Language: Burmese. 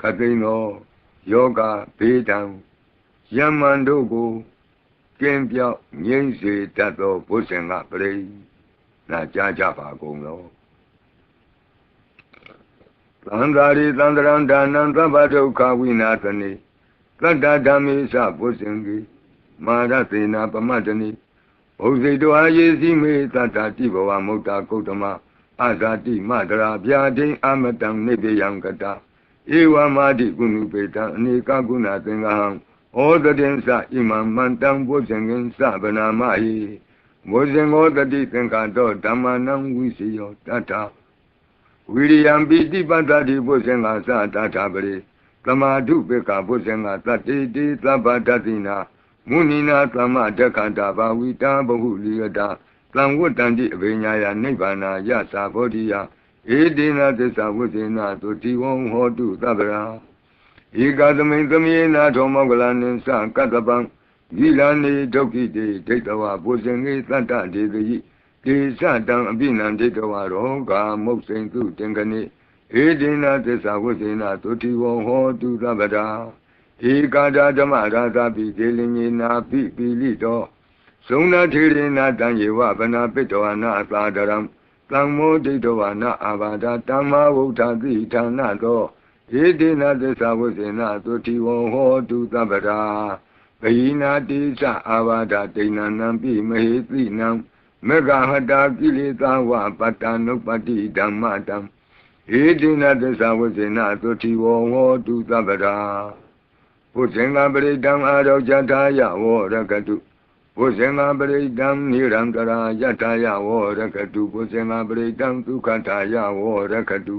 ခသိန်းသောယောဂဘေးဒံယမန်တို့ကိုကင်းပြောက်ငြိမ့်စေတတ်သောဘုဇင်ကပရိနာကြားကြပါကုန်လောသံဃာရိသံတရံဒါနံသဗ္ဗဒုက္ခဝိနာသနေသတ္တဓမ္မေသဘုဇင်ကြီးမာရသေနာပမတ္တနိဘုဇိတောအာယေစီမေသတ္တတိဘဝမုတ်တာကုတ္တမအာဇာတိမတရာဗျာဒိအမတံနိဗ္ဗယံကတာ ဧဝမာတိကုဏုပေတံအနေကကုဏသင်္ဃဟံဩတတိသဣမံမန္တံဘုဇင်ငင်သဗနာမဟိဘုဇင်ောတတိသင်္ကာတောဓမ္မနံဝိစီယောတတဝိရိယံပိတိပတ္တိဘုဇင်္ဂသတထပရိသမာဓုပေကဘုဇင်္ဂသတ္တိတိသဗ္ဗတတိနာမုနိနာသမ္မတက္ခတာဘာဝိတာဘဟုလိယတာသံဝတ္တန္တိအဘိညာယနိဗ္ဗာနာယသာဘောဓိယ ဧတေနသစ္စာဝိသေနသုတိဝံဟောတုသဗ္ဗရာဧကသမိန်သမယေနာထောမောကလနိသကတ္တပံဂိလာနေဒုက္ခိတေဒိဋ္ဌဝဘုဇင်္ဂေသတ္တဒေတိတေသတံအပိနံဒိဋ္ဌဝရောဂာမုတ်စိန်တုတင်ကနိဧတေနသစ္စာဝိသေနသုတိဝံဟောတုသဗ္ဗရာဧကာဒဓမ္မရာသပိဒေလင်ညေနာပိပိလိတောသုံးနာထေရနာတံယေဝဗနာပိတောနာသာဒရံ သံမောဒိဋ္ဌဝနာအာဘာဒတမ္မာဝုဋ္ဌတိဌာနသောဧတေနသစ္စာဝိသေနသုတိဝံဟောတုသဗ္ဗရာဘယိနာတိသအာဘာဒဒိဏနံပိမဟေတိနံမေဃဟတာကိလေသာဝပတ္တနုပတ္တိဓမ္မတံဧတေနသစ္စာဝိသေနသုတိဝံဟောတုသဗ္ဗရာဘုဇင်္ဂပရိတံအာရောဇတာယဝရကတု ဘုဇင်္ဂပရိတံနိရံတရာယထာယဝရကတုဘုဇင်္ဂပရိတံဒုက္ခထာယဝရကတု